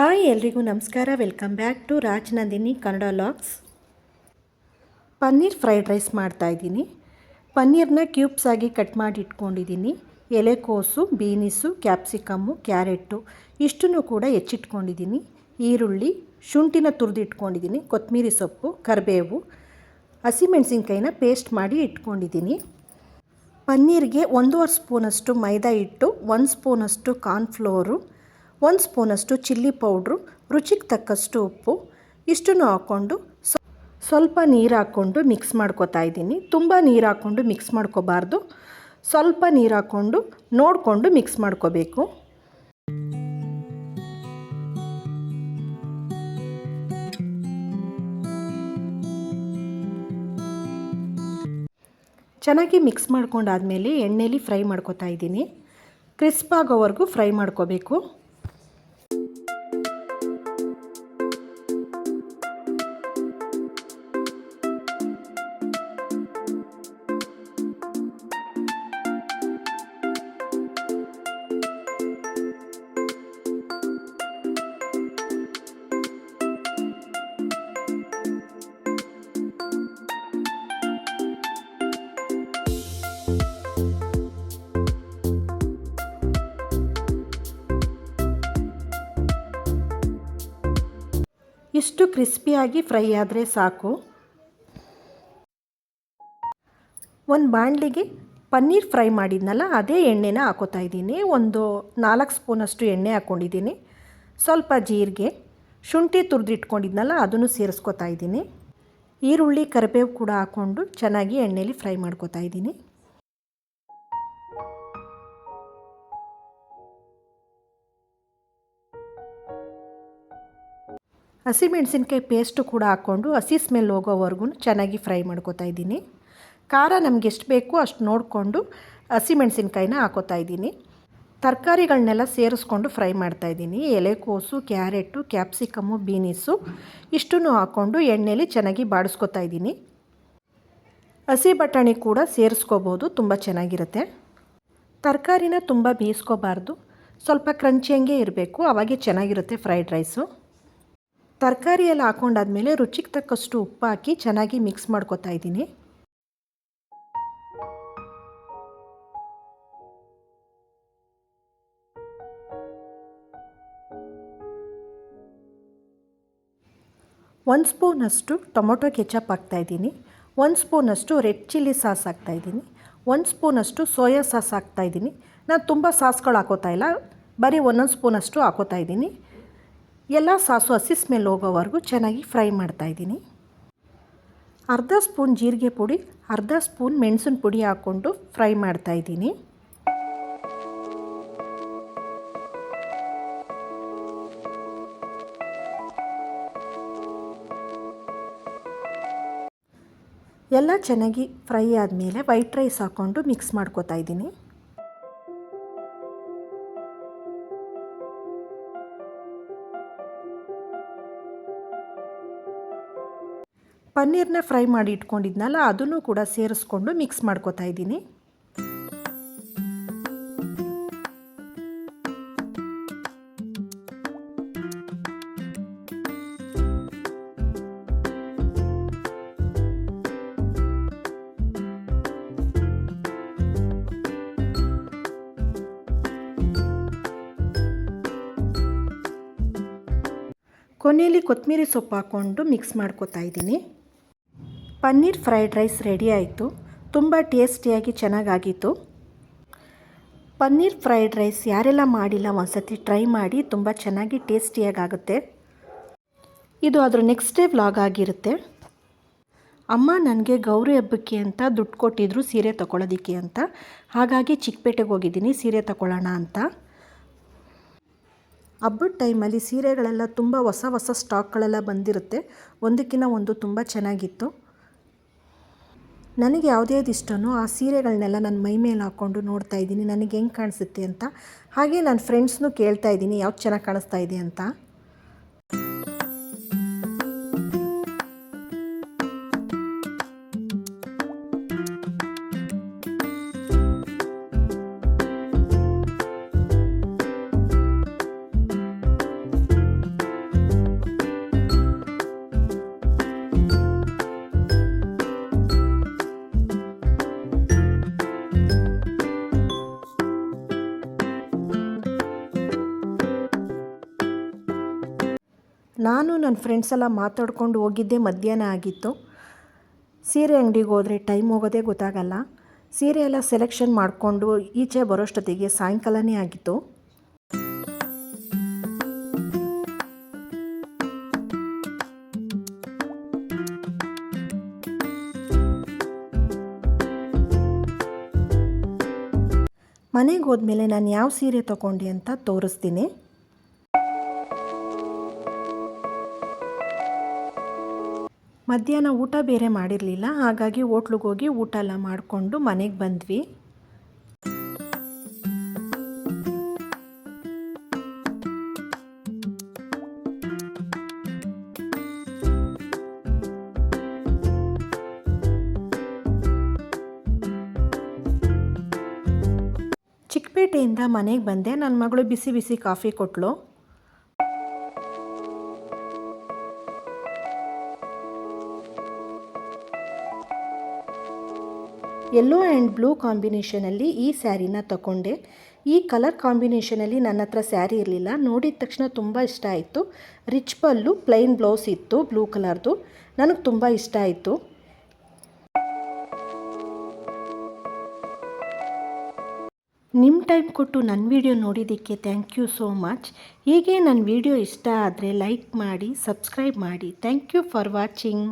Hi ಎಲ್ರಿಗೂ ನಮಸ್ಕಾರ. Welcome back to Rajanandini Kannada logs paneer fried rice ಮಾಡ್ತಾಯಿದ್ದೀನಿ ಪನ್ನೀರ್ನ ಕ್ಯೂಬ್ಸ್ ಆಗಿ ಕಟ್ ಮಾಡಿ ಇಟ್ಕೊಂಡಿದ್ದೀನಿ. ಎಲೆಕೋಸು ಬೀನಿಸು ಕ್ಯಾಪ್ಸಿಕಮ್ಮು ಕ್ಯಾರೆಟು ಇಷ್ಟನ್ನು ಕೂಡ ಹೆಚ್ಚಿಟ್ಕೊಂಡಿದ್ದೀನಿ. ಈರುಳ್ಳಿ, ಶುಂಠಿನ ತುರಿದು ಇಟ್ಕೊಂಡಿದ್ದೀನಿ. ಕೊತ್ತಂಬರಿ ಸೊಪ್ಪು, ಕರಿಬೇವು ಹಸಿಮೆಣಸಿನ್ಕಾಯಿನ ಪೇಸ್ಟ್ ಮಾಡಿ ಇಟ್ಕೊಂಡಿದ್ದೀನಿ. ಪನ್ನೀರಿಗೆ ಒಂದೂವರೆ ಸ್ಪೂನಷ್ಟು ಮೈದಾ ಹಿಟ್ಟು, ಒಂದು ಸ್ಪೂನಷ್ಟು ಕಾರ್ನ್ಫ್ಲೋರು ಒಂದು ಸ್ಪೂನಷ್ಟು ಚಿಲ್ಲಿ ಪೌಡ್ರು, ರುಚಿಗೆ ತಕ್ಕಷ್ಟು ಉಪ್ಪು, ಇಷ್ಟನ್ನು ಹಾಕ್ಕೊಂಡು ಸ್ವಲ್ಪ ನೀರು ಹಾಕ್ಕೊಂಡು ಮಿಕ್ಸ್ ಮಾಡ್ಕೋತಾ ಇದ್ದೀನಿ. ತುಂಬ ನೀರು ಹಾಕ್ಕೊಂಡು ಮಿಕ್ಸ್ ಮಾಡ್ಕೋಬಾರ್ದು. ಸ್ವಲ್ಪ ನೀರು ಹಾಕ್ಕೊಂಡು ನೋಡಿಕೊಂಡು ಮಿಕ್ಸ್ ಮಾಡ್ಕೋಬೇಕು. ಚೆನ್ನಾಗಿ ಮಿಕ್ಸ್ ಮಾಡ್ಕೊಂಡಾದ್ಮೇಲೆ ಎಣ್ಣೆಲಿ ಫ್ರೈ ಮಾಡ್ಕೊತಾ ಇದ್ದೀನಿ. ಕ್ರಿಸ್ಪ್ ಆಗೋವರೆಗೂ ಫ್ರೈ ಮಾಡ್ಕೋಬೇಕು. ಇಷ್ಟು ಕ್ರಿಸ್ಪಿಯಾಗಿ ಫ್ರೈ ಆದರೆ ಸಾಕು. ಒಂದು ಬಾಣಲಿಗೆ ಪನ್ನೀರ್ ಫ್ರೈ ಮಾಡಿದ್ನಲ್ಲ, ಅದೇ ಎಣ್ಣೆನ ಹಾಕೋತಾ ಇದ್ದೀನಿ. ಒಂದು ನಾಲ್ಕು ಸ್ಪೂನಷ್ಟು ಎಣ್ಣೆ ಹಾಕ್ಕೊಂಡಿದ್ದೀನಿ ಸ್ವಲ್ಪ ಜೀರಿಗೆ, ಶುಂಠಿ ತುರಿದಿಟ್ಕೊಂಡಿದ್ನಲ್ಲ, ಅದನ್ನು ಸೇರಿಸ್ಕೊತಾ ಇದ್ದೀನಿ. ಈರುಳ್ಳಿ, ಕರಿಬೇವು ಕೂಡ ಹಾಕ್ಕೊಂಡು ಚೆನ್ನಾಗಿ ಎಣ್ಣೆಯಲ್ಲಿ ಫ್ರೈ ಮಾಡ್ಕೊತಾ ಇದ್ದೀನಿ. ಹಸಿಮೆಣಸಿನ್ಕಾಯಿ ಪೇಸ್ಟು ಕೂಡ ಹಾಕ್ಕೊಂಡು ಹಸಿ ಸ್ಮೆಲ್ ಹೋಗೋವರೆಗೂ ಚೆನ್ನಾಗಿ ಫ್ರೈ ಮಾಡ್ಕೊತಾ ಇದ್ದೀನಿ. ಖಾರ ನಮ್ಗೆ ಎಷ್ಟು ಬೇಕು ಅಷ್ಟು ನೋಡಿಕೊಂಡು ಹಸಿಮೆಣಸಿನ್ಕಾಯಿನ ಹಾಕೋತಾ ಇದ್ದೀನಿ. ತರಕಾರಿಗಳನ್ನೆಲ್ಲ ಸೇರಿಸ್ಕೊಂಡು ಫ್ರೈ ಮಾಡ್ತಾ ಇದ್ದೀನಿ. ಎಲೆಕೋಸು ಕ್ಯಾರೆಟು ಕ್ಯಾಪ್ಸಿಕಮ್ಮು ಬೀನಿಸು ಇಷ್ಟನ್ನು ಹಾಕ್ಕೊಂಡು ಎಣ್ಣೆಯಲ್ಲಿ ಚೆನ್ನಾಗಿ ಬಾಡಿಸ್ಕೊತಾ ಇದ್ದೀನಿ. ಹಸಿ ಬಟಾಣಿ ಕೂಡ ಸೇರಿಸ್ಕೋಬೋದು, ತುಂಬ ಚೆನ್ನಾಗಿರುತ್ತೆ. ತರಕಾರಿನ ತುಂಬ ಬೇಯಿಸ್ಕೋಬಾರ್ದು. ಸ್ವಲ್ಪ ಕ್ರಂಚಿಯಂಗೆ ಇರಬೇಕು, ಅವಾಗೆ ಚೆನ್ನಾಗಿರುತ್ತೆ ಫ್ರೈಡ್ ರೈಸು. ತರಕಾರಿ ಎಲ್ಲ ಹಾಕೊಂಡಾದ್ಮೇಲೆ ರುಚಿಗೆ ತಕ್ಕಷ್ಟು ಉಪ್ಪು ಹಾಕಿ ಚೆನ್ನಾಗಿ ಮಿಕ್ಸ್ ಮಾಡ್ಕೊತಾ ಇದ್ದೀನಿ. ಒಂದು ಸ್ಪೂನಷ್ಟು ಟೊಮೊಟೊ ಕೆಚಪ್ ಹಾಕ್ತಾಯಿದ್ದೀನಿ ಒಂದು ಸ್ಪೂನಷ್ಟು ರೆಡ್ ಚಿಲ್ಲಿ ಸಾಸ್ ಹಾಕ್ತಾಯಿದ್ದೀನಿ ಒಂದು ಸ್ಪೂನಷ್ಟು ಸೋಯಾ ಸಾಸ್ ಹಾಕ್ತಾಯಿದ್ದೀನಿ ನಾನು ತುಂಬ ಸಾಸ್ಗಳು ಹಾಕೋತಾ ಇಲ್ಲ. ಬರೀ ಒಂದೊಂದು ಸ್ಪೂನಷ್ಟು ಹಾಕೋತಾ ಇದ್ದೀನಿ. ಎಲ್ಲ ಸಾಸು ಹಸಿ ಸ್ಮೆಲ್ ಹೋಗೋವರೆಗೂ ಚೆನ್ನಾಗಿ ಫ್ರೈ ಮಾಡ್ತಾಯಿದ್ದೀನಿ ಅರ್ಧ ಸ್ಪೂನ್ ಜೀರಿಗೆ ಪುಡಿ, ಅರ್ಧ ಸ್ಪೂನ್ ಮೆಣಸಿನ ಪುಡಿ ಹಾಕ್ಕೊಂಡು ಫ್ರೈ ಮಾಡ್ತಾಯಿದ್ದೀನಿ ಎಲ್ಲ ಚೆನ್ನಾಗಿ ಫ್ರೈ ಆದಮೇಲೆ ವೈಟ್ ರೈಸ್ ಹಾಕ್ಕೊಂಡು ಮಿಕ್ಸ್ ಮಾಡ್ಕೊತಾ ಇದ್ದೀನಿ. ಪನ್ನೀರ್ನ ಫ್ರೈ ಮಾಡಿ ಇಟ್ಕೊಂಡಿದ್ನಲ್ಲ, ಅದನ್ನು ಕೂಡ ಸೇರಿಸ್ಕೊಂಡು ಮಿಕ್ಸ್ ಮಾಡ್ಕೊತಾ ಇದ್ದೀನಿ. ಕೊನೆಯಲ್ಲಿ ಕೊತ್ತಂಬರಿ ಸೊಪ್ಪು ಹಾಕ್ಕೊಂಡು ಮಿಕ್ಸ್ ಮಾಡ್ಕೊತಾ ಇದ್ದೀನಿ. ಪನ್ನೀರ್ ಫ್ರೈಡ್ ರೈಸ್ ರೆಡಿ ಆಯಿತು. ತುಂಬ ಟೇಸ್ಟಿಯಾಗಿ ಚೆನ್ನಾಗಾಗಿತ್ತು. ಪನ್ನೀರ್ ಫ್ರೈಡ್ ರೈಸ್ ಯಾರೆಲ್ಲ ಮಾಡಿಲ್ಲ ಒಂದ್ಸತಿ ಟ್ರೈ ಮಾಡಿ, ತುಂಬ ಚೆನ್ನಾಗಿ ಟೇಸ್ಟಿಯಾಗಿ ಆಗುತ್ತೆ ಇದು ಅದರ ನೆಕ್ಸ್ಟ್ ಡೇ ವ್ಲಾಗ್ ಆಗಿರುತ್ತೆ. ಅಮ್ಮ ನನಗೆ ಗೌರಿ ಹಬ್ಬಕ್ಕೆ ಅಂತ ದುಡ್ಡು ಕೊಟ್ಟಿದ್ರು ಸೀರೆ ತೊಗೊಳೋದಕ್ಕೆ ಅಂತ. ಹಾಗಾಗಿ ಚಿಕ್ಕಪೇಟೆಗೆ ಹೋಗಿದ್ದೀನಿ, ಸೀರೆ ತಗೊಳ್ಳೋಣ ಅಂತ. ಹಬ್ಬದ ಟೈಮಲ್ಲಿ ಸೀರೆಗಳೆಲ್ಲ ತುಂಬ ಹೊಸ ಹೊಸ ಸ್ಟಾಕ್ಗಳೆಲ್ಲ ಬಂದಿರುತ್ತೆ. ಒಂದಕ್ಕಿಂತ ಒಂದು ತುಂಬ ಚೆನ್ನಾಗಿತ್ತು. ನನಗೆ ಯಾವುದ್ಯಾವ್ದು ಇಷ್ಟನೋ ಆ ಸೀರೆಗಳನ್ನೆಲ್ಲ ನನ್ನ ಮೈ ಮೇಲೆ ಹಾಕ್ಕೊಂಡು ನೋಡ್ತಾ ಇದ್ದೀನಿ. ನನಗೆ ಹೆಂಗೆ ಕಾಣಿಸುತ್ತೆ ಅಂತ? ಹಾಗೆ ನನ್ನ ಫ್ರೆಂಡ್ಸ್ನೂ ಕೇಳ್ತಾ ಇದ್ದೀನಿ. ಯಾವ್ದು ಚೆನ್ನಾಗಿ ಕಾಣಿಸ್ತಾ ಇದೆ ಅಂತ? ನಾನು ನನ್ನ ಫ್ರೆಂಡ್ಸ್ ಎಲ್ಲ ಮಾತಾಡ್ಕೊಂಡು ಹೋಗಿದ್ದೆ, ಮಧ್ಯಾಹ್ನ ಆಗಿತ್ತು. ಸೀರೆ ಅಂಗಡಿಗೆ ಹೋದರೆ ಟೈಮ್ ಹೋಗೋದೇ ಗೊತ್ತಾಗಲ್ಲ. ಸೀರೆ ಎಲ್ಲ ಸೆಲೆಕ್ಷನ್ ಮಾಡಿಕೊಂಡು ಈಚೆ ಬರೋಷ್ಟೊತ್ತಿಗೆ ಸಾಯಂಕಾಲನೇ ಆಗಿತ್ತು. ಮನೆಗೆ ಹೋದ್ಮೇಲೆ ನಾನು ಯಾವ ಸೀರೆ ತೊಗೊಂಡೆ ಅಂತ ತೋರಿಸ್ತೀನಿ. ಮಧ್ಯಾಹ್ನ ಊಟ ಬೇರೆ ಮಾಡಿರಲಿಲ್ಲ, ಹಾಗಾಗಿ ಹೋಟ್ಲಿಗೆ ಹೋಗಿ ಊಟ ಎಲ್ಲ ಮಾಡಿಕೊಂಡು ಮನೆಗೆ ಬಂದ್ವಿ. ಚಿಕ್ಕಪೇಟೆಯಿಂದ ಮನೆಗೆ ಬಂದೆ. ನನ್ನ ಮಗಳು ಬಿಸಿ ಬಿಸಿ ಕಾಫಿ ಕೊಟ್ಟಳು ಯೆಲ್ಲೋ ಆ್ಯಂಡ್ ಬ್ಲೂ ಕಾಂಬಿನೇಷನಲ್ಲಿ ಈ ಸ್ಯಾರಿನ ತಗೊಂಡೆ ಈ ಕಲರ್ ಕಾಂಬಿನೇಷನಲ್ಲಿ ನನ್ನ ಹತ್ರ ಸ್ಯಾರಿ ಇರಲಿಲ್ಲ. ನೋಡಿದ ತಕ್ಷಣ ತುಂಬ ಇಷ್ಟ ಆಯಿತು. ರಿಚ್ ಪಲ್ಲು ಪ್ಲೈನ್ ಬ್ಲೌಸ್ ಇತ್ತು ಬ್ಲೂ ಕಲರ್ದು ನನಗೆ ತುಂಬ ಇಷ್ಟ ಆಯಿತು. ನಿಮ್ಮ ಟೈಮ್ ಕೊಟ್ಟು ನನ್ನ ವಿಡಿಯೋ ನೋಡಿದ್ದಕ್ಕೆ ಥ್ಯಾಂಕ್ ಯು ಸೋ ಮಚ್ ಹೀಗೆ ನನ್ನ ವಿಡಿಯೋ ಇಷ್ಟ ಆದರೆ ಲೈಕ್ ಮಾಡಿ ಸಬ್ಸ್ಕ್ರೈಬ್ ಮಾಡಿ. Thank you for watching